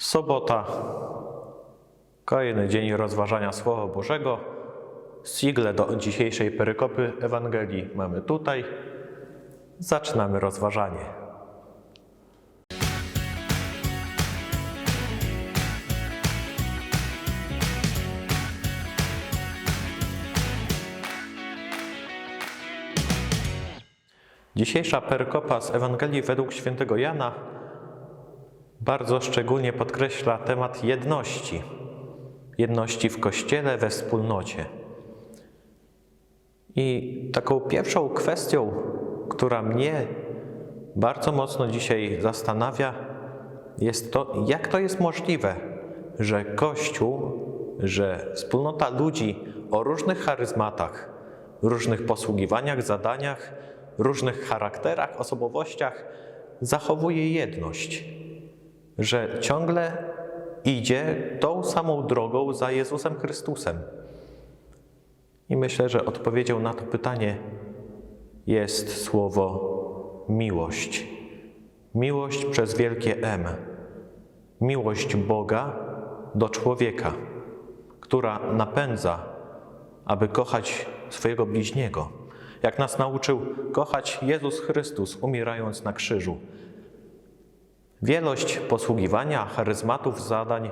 Sobota, kolejny dzień rozważania Słowa Bożego. Sigle do dzisiejszej perykopy Ewangelii mamy tutaj. Zaczynamy rozważanie. Dzisiejsza perykopa z Ewangelii według świętego Jana bardzo szczególnie podkreśla temat jedności. Jedności w kościele, we wspólnocie. I taką pierwszą kwestią, która mnie bardzo mocno dzisiaj zastanawia, jest to, jak to jest możliwe, że Kościół, że wspólnota ludzi o różnych charyzmatach, różnych posługiwaniach, zadaniach, różnych charakterach, osobowościach zachowuje jedność że ciągle idzie tą samą drogą za Jezusem Chrystusem. I myślę, że odpowiedzią na to pytanie jest słowo miłość. Miłość przez wielkie M. Miłość Boga do człowieka, która napędza, aby kochać swojego bliźniego. Jak nas nauczył kochać Jezus Chrystus, umierając na krzyżu. Wielość posługiwania, charyzmatów, zadań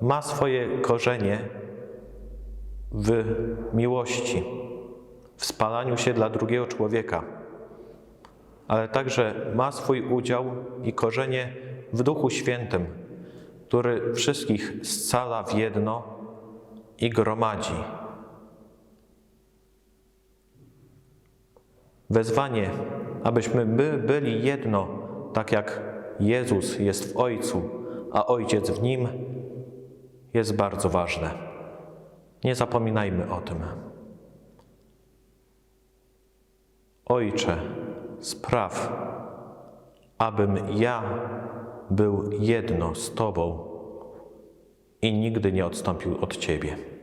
ma swoje korzenie w miłości, w spalaniu się dla drugiego człowieka, ale także ma swój udział i korzenie w Duchu Świętym, który wszystkich scala w jedno i gromadzi. Wezwanie, abyśmy my byli jedno, tak jak Jezus jest w Ojcu, a Ojciec w Nim, jest bardzo ważne. Nie zapominajmy o tym. Ojcze, spraw, abym ja był jedno z Tobą i nigdy nie odstąpił od Ciebie.